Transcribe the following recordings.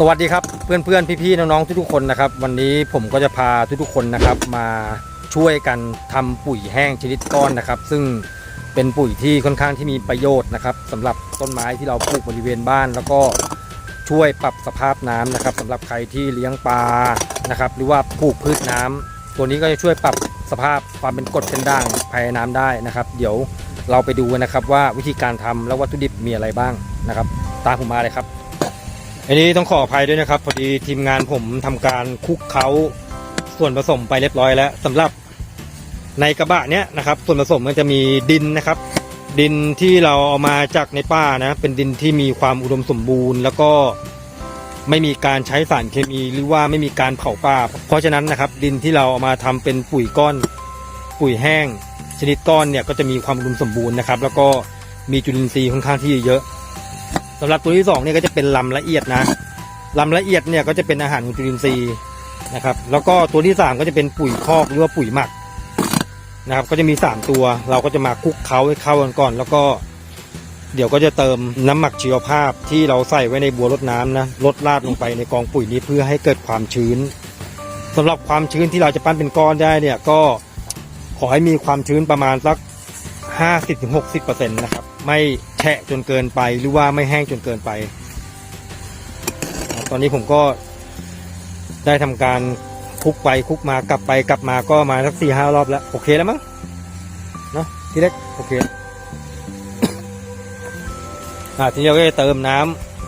สวัสดีครับเพื่อนเพื่อนๆพี่ๆน้องๆทุกๆคนนะครับ วันนี้ผมก็จะพาทุกๆคนนะครับมาช่วยกันทำปุ๋ยแห้งชนิดก้อนนะครับ ซึ่งเป็นปุ๋ยที่ค่อนข้างที่มีประโยชน์นะครับสำหรับต้นไม้ที่เราปลูกบริเวณบ้าน แล้วก็ช่วยปรับสภาพน้ำนะครับสำหรับใครที่เลี้ยงปลานะครับ หรือว่าปลูกพืชน้ำตัวนี้ก็จะช่วยปรับสภาพความเป็นกรดเป็นด่างภายในน้ำได้นะครับ เดี๋ยวเราไปดูนนะครับว่าวิธีการทำและวัตถุดิบมีอะไรบ้างนะครับ ตามผมมาเลยครับ อันนี้ต้องขออภัยด้วยนะครับ พอดีทีมงานผมทำการคลุกเคล้าส่วนผสมไปเรียบร้อยแล้วสำหรับในกระบะเนี้ยนะครับ ส่วนผสมมันจะมีดินนะครับ ดินที่เราเอามาจากในป่านะ เป็นดินที่มีความอุดมสมบูรณ์ แล้วก็ไม่มีการใช้สารเคมีหรือว่าไม่มีการเผาป่า เพราะฉะนั้นนะครับ ดินที่เราเอามาทำเป็นปุ๋ยก้อน ปุ๋ยแห้ง ชนิดก้อนเนี่ยก็จะมีความอุดมสมบูรณ์นะครับ แล้วก็มีจุลินทรีย์ค่อนข้างที่เยอะ สำหรับตัวที่สองเนี่ยก็จะเป็นลำละเอียดนะลำละเอียดเนี่ยก็จะเป็นอาหารของจุลินทรีย์นะครับแล้วก็ตัวที่สามก็จะเป็นปุ๋ยคอกหรือว่าปุ๋ยหมักนะครับก็จะมีสามตัว เราก็จะมาคลุกเคล้าให้เข้ากันก่อน แล้วก็เดี๋ยวก็จะเติมน้ำหมักชีวภาพที่เราใส่ไว้ในบัวรดน้ำนะลดราดลงไปในกองปุ๋ยนี้เพื่อให้เกิดความชื้นสำหรับความชื้นที่เราจะปั้นเป็นก้อนได้เนี่ยก็ขอให้มีความชื้นประมาณสัก 50-60%นะครับ ไม่แฉะจนเกินไปหรือว่าไม่แห้งจนเกินไป ตอนนี้ผมก็ได้ทำการคลุกไปคลุกมากลับไปกลับมาก็มาสักสี่ห้ารอบแล้ว โอเคแล้วมั้งเนาะพี่เล็กโอเคอ่าทีนี้เราก็จะเติมน้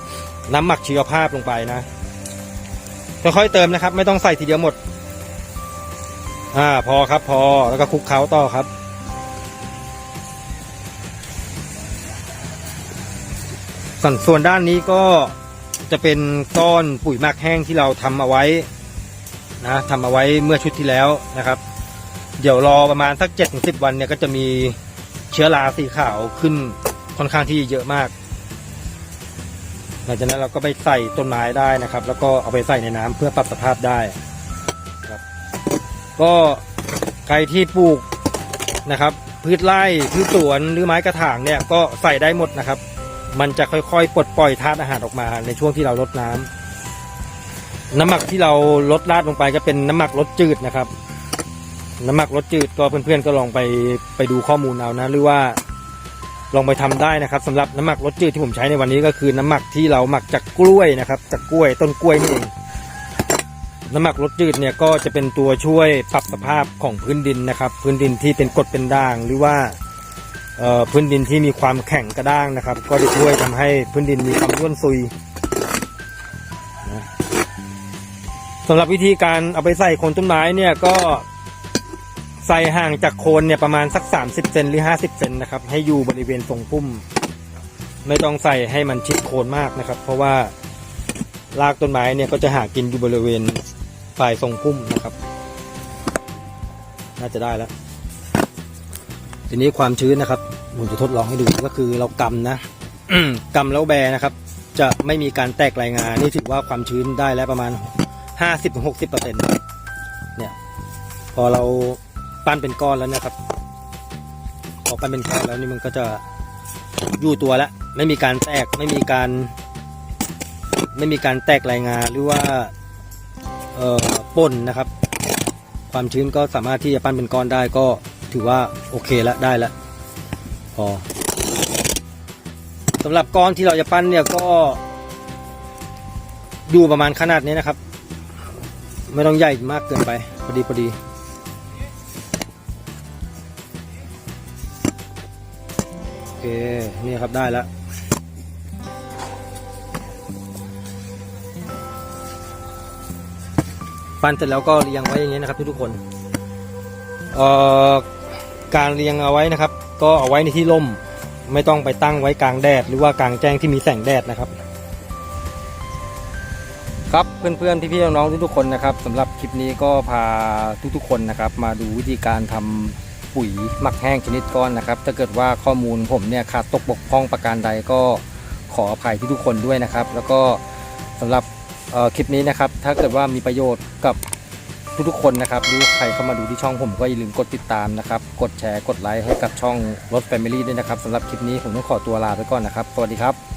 ำน้ำหมักชีวภาพลงไปนะค่อยๆเติมนะครับ ไม่ต้องใส่ทีเดียวหมด อ่าพอครับพอแล้วก็คลุกเคล้าต่อครับ ส่วนส่วนด้านนี้ก็จะเป็นก้อนปุ๋ยหมักแห้งที่เราทำเอาไว้นะทำเอาไว้เมื่อชุดที่แล้วนะครับ เดี๋ยวรอประมาณสักเจ็ดถึงสิบวันเนี่ยก็จะมีเชื้อราสีขาวขึ้นค่อนข้างที่เยอะมากหลังจากนั้นเราก็ไปใส่ต้นไม้ได้นะครับ แล้วก็เอาไปใส่ในน้ำเพื่อปรับสภาพได้ครับ ก็ใครที่ปลูกนะครับ พืชไร่พืชสวนหรือไม้กระถางเนี่ยก็ใส่ได้หมดนะครับ มันจะค่อยๆ ปลดปล่อยธาตุอาหารออกมาในช่วงที่เราลดน้ำน้ำหมักที่เราลดราดลงไปก็เป็นน้ำหมักรสจืดนะครับ น้ำหมักรสจืดก็เพื่อนๆก็ลองไปไปดูข้อมูลเอานะหรือว่าลองไปทำได้นะครับสำหรับน้ำหมักรสจืดที่ผมใช้ในวันนี้ก็คือน้ำหมักที่เราหมักจากกล้วยนะครับ จากกล้วยต้นกล้วยนี่เองน้ำหมักรสจืดเนี่ยก็จะเป็นตัวช่วยปรับสภาพของพื้นดินนะครับ พื้นดินที่เป็นกรดเป็นด่างหรือว่า พื้นดินที่มีความแข็งกระด้างนะครับ ก็จะช่วยทำให้พื้นดินมีความร่วนซุยนะสำหรับวิธีการเอาไปใส่โคนต้นไม้เนี่ยก็ใส่ห่างจากโคนเนี่ยประมาณสัก 30เซนหรือ 50เซนนะครับ ให้อยู่บริเวณทรงพุ่ม ไม่ต้องใส่ให้มันชิดโคนมากนะครับ เพราะว่ารากต้นไม้เนี่ยก็จะหากินอยู่บริเวณฝ่ายทรงพุ่มนะครับ น่าจะได้แล้ว ทีนี้ความชื้นนะครับผมจะทดลองให้ดูก็คือเรากำนะกำแล้วแบนะครับ จะไม่มีการแตกรายงานนี่ถือว่าความชื้นได้แล้วประมาณ 50-60%เนี่ยพอเราปั้นเป็นก้อนแล้วนะครับพอปั้นเป็นก้อนแล้วนี่มันก็จะอยู่ตัวแล้วไม่มีการแตกไม่มีการ ไม่มีการแตกรายงานหรือว่าเอ่อป่นนะครับ ความชื้นก็สามารถที่จะปั้นเป็นก้อนได้ก็ ถือว่าโอเคแล้วได้แล้วพอสำหรับก้อนที่เราจะปั้นเนี่ยก็อยู่ประมาณขนาดนี้นะครับ ไม่ต้องใหญ่มากเกินไปพอดีพอดีโอเคนี่ครับได้แล้วปั้นเสร็จแล้วก็เรียงไว้อย่างนี้นะครับทุกๆคนเอ่อ การเรียงเอาไว้นะครับ ก็เอาไว้ในที่ร่ม ไม่ต้องไปตั้งไว้กลางแดด หรือว่ากลางแจ้งที่มีแสงแดดนะครับครับเพื่อนๆพี่ๆน้องๆทุกๆคนนะครับสำหรับคลิปนี้ก็พาทุกๆคนนะครับ มาดูวิธีการทำปุ๋ยหมักแห้งชนิดก้อนนะครับ ถ้าเกิดว่าข้อมูลผมเนี่ยขาดตกบกพร่องประการใดก็ขออภัยที่ทุกคนด้วยนะครับ แล้วก็สำหรับคลิปนี้นะครับ ถ้าเกิดว่ามีประโยชน์กับ ทุกๆคนนะครับหรือใครเข้ามาดูที่ช่องผมก็อย่าลืมกดติดตามนะครับ กดแชร์ กดไลค์ให้กับช่องรถ Family ด้วยนะครับสำหรับคลิปนี้ผมต้องขอตัวลาไปก่อนนะครับ สวัสดีครับ